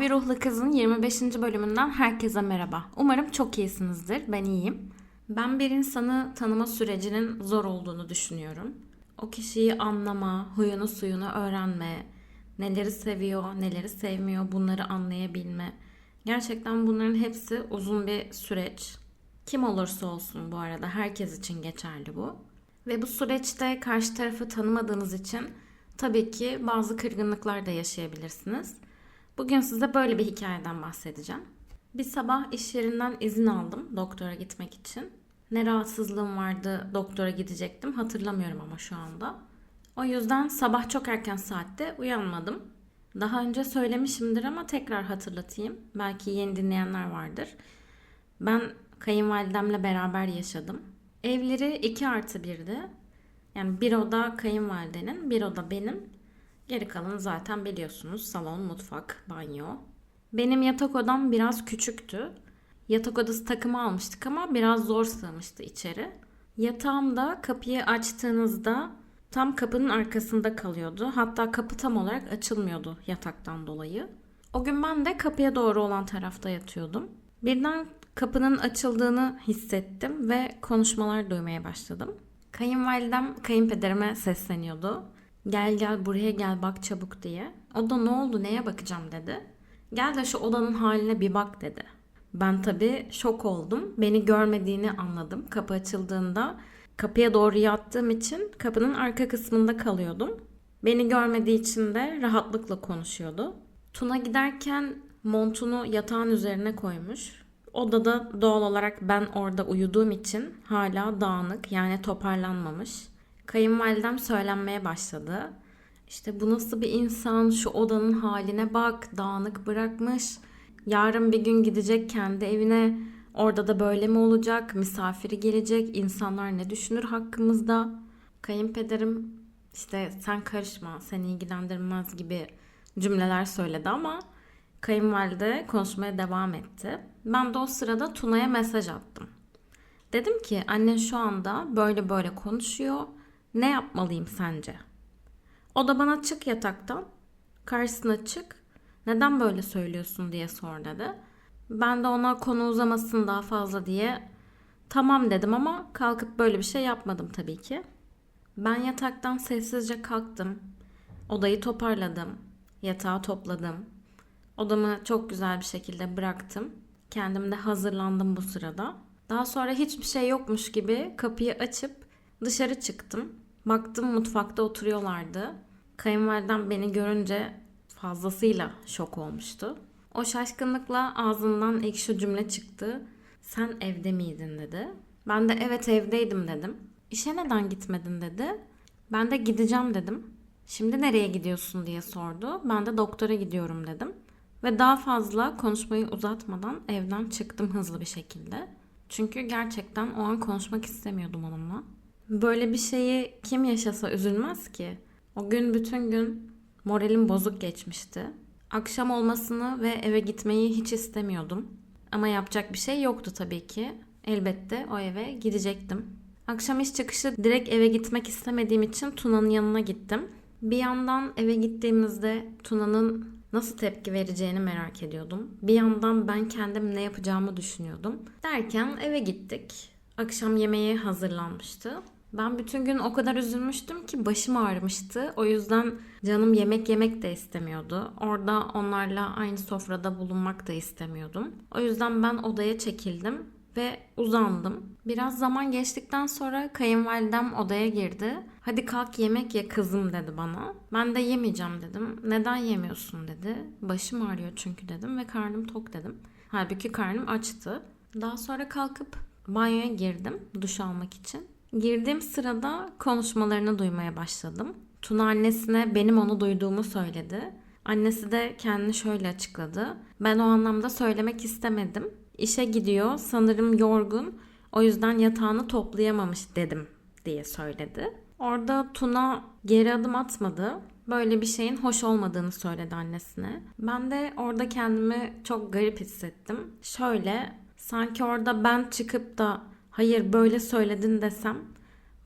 Mavi Ruhlu Kız'ın 25. bölümünden herkese merhaba. Umarım çok iyisinizdir. Ben iyiyim. Ben bir insanı tanıma sürecinin zor olduğunu düşünüyorum. O kişiyi anlama, huyunu suyunu öğrenme, neleri seviyor, neleri sevmiyor bunları anlayabilme. Gerçekten bunların hepsi uzun bir süreç. Kim olursa olsun bu arada herkes için geçerli bu. Ve bu süreçte karşı tarafı tanımadığınız için tabii ki bazı kırgınlıklar da yaşayabilirsiniz. Bugün size böyle bir hikayeden bahsedeceğim. Bir sabah iş yerinden izin aldım doktora gitmek için. Ne rahatsızlığım vardı doktora gidecektim hatırlamıyorum ama şu anda. O yüzden sabah çok erken saatte uyanmadım. Daha önce söylemişimdir ama tekrar hatırlatayım. Belki yeni dinleyenler vardır. Ben kayınvalidemle beraber yaşadım. Evleri 2 artı 1'di. Yani bir oda kayınvalidenin, bir oda benim. Geri kalanı zaten biliyorsunuz. Salon, mutfak, banyo. Benim yatak odam biraz küçüktü. Yatak odası takımı almıştık ama biraz zor sığmıştı içeri. Yatağım da kapıyı açtığınızda tam kapının arkasında kalıyordu. Hatta kapı tam olarak açılmıyordu yataktan dolayı. O gün ben de kapıya doğru olan tarafta yatıyordum. Birden kapının açıldığını hissettim ve konuşmalar duymaya başladım. Kayınvalidem kayınpederime sesleniyordu. Gel gel buraya gel bak çabuk diye. O da ne oldu neye bakacağım dedi. Gel de şu odanın haline bir bak dedi. Ben tabii şok oldum. Beni görmediğini anladım. Kapı açıldığında kapıya doğru yattığım için kapının arka kısmında kalıyordum. Beni görmediği için de rahatlıkla konuşuyordu. Tuna giderken montunu yatağın üzerine koymuş. Odada doğal olarak ben orada uyuduğum için hala dağınık yani toparlanmamış. Kayınvalidem söylenmeye başladı. İşte bu nasıl bir insan şu odanın haline bak dağınık bırakmış. Yarın bir gün gidecek kendi evine orada da böyle mi olacak misafiri gelecek insanlar ne düşünür hakkımızda. Kayınpederim işte sen karışma seni ilgilendirmez gibi cümleler söyledi ama kayınvalide konuşmaya devam etti. Ben de o sırada Tuna'ya mesaj attım. Dedim ki annen şu anda böyle böyle konuşuyor. Ne yapmalıyım sence? O da bana çık yataktan. Karşısına çık. Neden böyle söylüyorsun diye sor dedi. Ben de ona konu uzamasın daha fazla diye tamam dedim ama kalkıp böyle bir şey yapmadım tabii ki. Ben yataktan sessizce kalktım. Odayı toparladım. Yatağı topladım. Odamı çok güzel bir şekilde bıraktım. Kendim de hazırlandım bu sırada. Daha sonra hiçbir şey yokmuş gibi kapıyı açıp dışarı çıktım. Baktım mutfakta oturuyorlardı. Kayınvalidem beni görünce fazlasıyla şok olmuştu. O şaşkınlıkla ağzından ilk şu cümle çıktı. Sen evde miydin dedi. Ben de evet evdeydim dedim. İşe neden gitmedin dedi. Ben de gideceğim dedim. Şimdi nereye gidiyorsun diye sordu. Ben de doktora gidiyorum dedim. Ve daha fazla konuşmayı uzatmadan evden çıktım hızlı bir şekilde. Çünkü gerçekten o an konuşmak istemiyordum onunla. Böyle bir şeyi kim yaşasa üzülmez ki. O gün bütün gün moralim bozuk geçmişti. Akşam olmasını ve eve gitmeyi hiç istemiyordum. Ama yapacak bir şey yoktu tabii ki. Elbette o eve gidecektim. Akşam iş çıkışı direkt eve gitmek istemediğim için Tuna'nın yanına gittim. Bir yandan eve gittiğimizde Tuna'nın nasıl tepki vereceğini merak ediyordum. Bir yandan ben kendim ne yapacağımı düşünüyordum. Derken eve gittik. Akşam yemeği hazırlanmıştı. Ben bütün gün o kadar üzülmüştüm ki başım ağrımıştı. O yüzden canım yemek yemek de istemiyordu. Orada onlarla aynı sofrada bulunmak da istemiyordum. O yüzden ben odaya çekildim ve uzandım. Biraz zaman geçtikten sonra kayınvalidem odaya girdi. Hadi kalk yemek ye kızım dedi bana. Ben de yemeyeceğim dedim. Neden yemiyorsun dedi. Başım ağrıyor çünkü dedim ve karnım tok dedim. Halbuki karnım açtı. Daha sonra kalkıp banyoya girdim duş almak için. Girdiğim sırada konuşmalarını duymaya başladım. Tuna annesine benim onu duyduğumu söyledi. Annesi de kendini şöyle açıkladı. Ben o anlamda söylemek istemedim. İşe gidiyor, sanırım yorgun. O yüzden yatağını toplayamamış dedim diye söyledi. Orada Tuna geri adım atmadı. Böyle bir şeyin hoş olmadığını söyledi annesine. Ben de orada kendimi çok garip hissettim. Şöyle sanki orada ben çıkıp da hayır böyle söyledin desem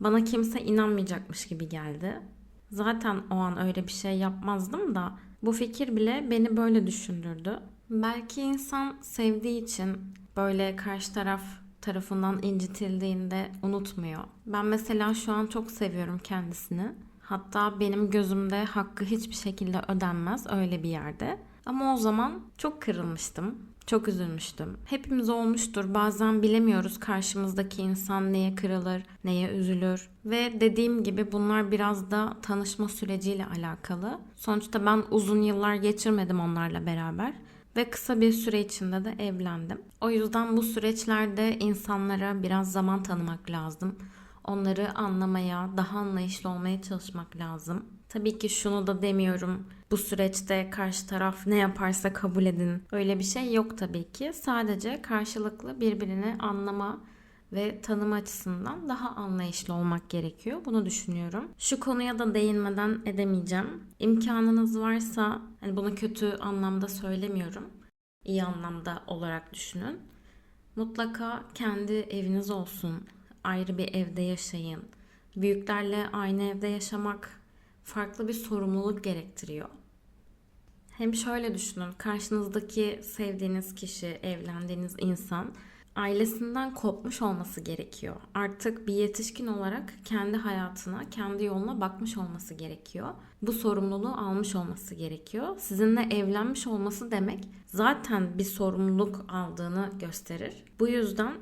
bana kimse inanmayacakmış gibi geldi. Zaten o an öyle bir şey yapmazdım da Bu fikir bile beni böyle düşündürdü. Belki insan sevdiği için böyle karşı taraf tarafından incitildiğinde unutmuyor. Ben mesela şu an çok seviyorum kendisini. Hatta benim gözümde hakkı hiçbir şekilde ödenmez öyle bir yerde. Ama o zaman çok kırılmıştım. Çok üzülmüştüm. Hepimiz olmuştur. Bazen bilemiyoruz karşımızdaki insan neye kırılır, neye üzülür. Ve dediğim gibi bunlar biraz da tanışma süreciyle alakalı. Sonuçta ben uzun yıllar geçirmedim onlarla beraber ve kısa bir süre içinde de evlendim. O yüzden bu süreçlerde insanlara biraz zaman tanımak lazım. Onları anlamaya, daha anlayışlı olmaya çalışmak lazım. Tabii ki şunu da demiyorum. Bu süreçte karşı taraf ne yaparsa kabul edin. Öyle bir şey yok tabii ki. Sadece karşılıklı birbirini anlama ve tanıma açısından daha anlayışlı olmak gerekiyor. Bunu düşünüyorum. Şu konuya da değinmeden edemeyeceğim. İmkanınız varsa, hani bunu kötü anlamda söylemiyorum. İyi anlamda olarak düşünün. Mutlaka kendi eviniz olsun. Ayrı bir evde yaşayın. Büyüklerle aynı evde yaşamak farklı bir sorumluluk gerektiriyor. Hem şöyle düşünün, karşınızdaki sevdiğiniz kişi, evlendiğiniz insan ailesinden kopmuş olması gerekiyor. Artık bir yetişkin olarak kendi hayatına, kendi yoluna bakmış olması gerekiyor. Bu sorumluluğu almış olması gerekiyor. Sizinle evlenmiş olması demek zaten bir sorumluluk aldığını gösterir. Bu yüzden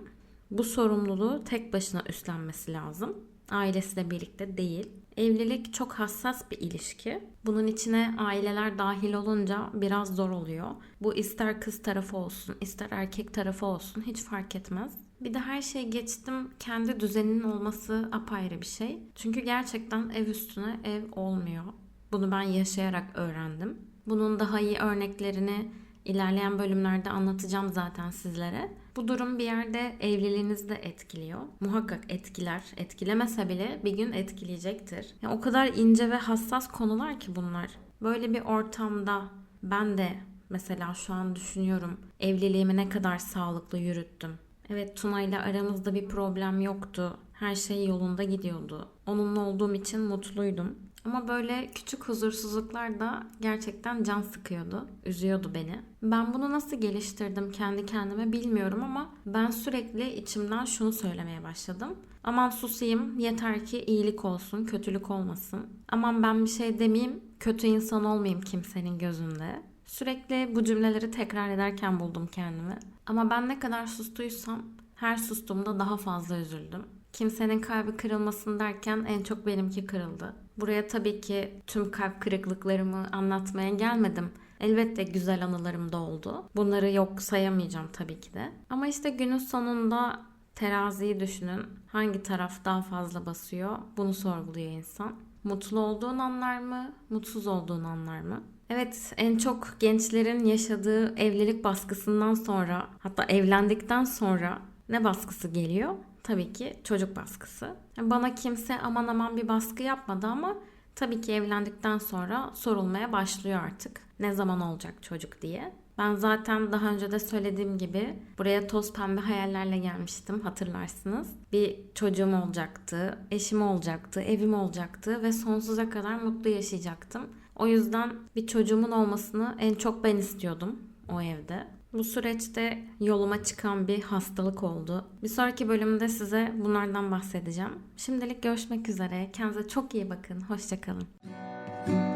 bu sorumluluğu tek başına üstlenmesi lazım. Ailesiyle birlikte değil. Evlilik çok hassas bir ilişki. Bunun içine aileler dahil olunca biraz zor oluyor. Bu ister kız tarafı olsun, ister erkek tarafı olsun hiç fark etmez. Bir de her şey geçtim kendi düzeninin olması apayrı bir şey. Çünkü gerçekten ev üstüne ev olmuyor. Bunu ben yaşayarak öğrendim. Bunun daha iyi örneklerini ilerleyen bölümlerde anlatacağım zaten sizlere. Bu durum bir yerde evliliğinizi de etkiliyor. Muhakkak etkiler. Etkilemese bile bir gün etkileyecektir. Yani o kadar ince ve hassas konular ki bunlar. Böyle bir ortamda ben de mesela şu an düşünüyorum evliliğimi ne kadar sağlıklı yürüttüm. Evet Tuna ile aramızda bir problem yoktu. Her şey yolunda gidiyordu. Onunla olduğum için mutluydum. Ama böyle küçük huzursuzluklar da gerçekten can sıkıyordu, üzüyordu beni. Ben bunu nasıl geliştirdim kendi kendime bilmiyorum ama ben sürekli içimden şunu söylemeye başladım. Aman susayım, yeter ki iyilik olsun, kötülük olmasın. Aman ben bir şey demeyeyim, kötü insan olmayayım kimsenin gözünde. Sürekli bu cümleleri tekrar ederken buldum kendimi. Ama ben ne kadar sustuysam her sustuğumda daha fazla üzüldüm. Kimsenin kalbi kırılmasın derken en çok benimki kırıldı. Buraya tabii ki tüm kalp kırıklıklarımı anlatmaya gelmedim. Elbette güzel anılarım da oldu. Bunları yok sayamayacağım tabii ki de. Ama işte günün sonunda teraziyi düşünün. Hangi taraf daha fazla basıyor? Bunu sorguluyor insan. Mutlu olduğun anlar mı? Mutsuz olduğun anlar mı? Evet, en çok gençlerin yaşadığı evlilik baskısından sonra, hatta evlendikten sonra ne baskısı geliyor? Tabii ki çocuk baskısı. Bana kimse aman aman bir baskı yapmadı ama tabii ki evlendikten sonra sorulmaya başlıyor artık. Ne zaman olacak çocuk diye. Ben zaten daha önce de söylediğim gibi buraya toz pembe hayallerle gelmiştim hatırlarsınız. Bir çocuğum olacaktı, eşim olacaktı, evim olacaktı ve sonsuza kadar mutlu yaşayacaktım. O yüzden bir çocuğumun olmasını en çok ben istiyordum o evde. Bu süreçte yoluma çıkan bir hastalık oldu. Bir sonraki bölümde size bunlardan bahsedeceğim. Şimdilik görüşmek üzere. Kendinize çok iyi bakın. Hoşçakalın.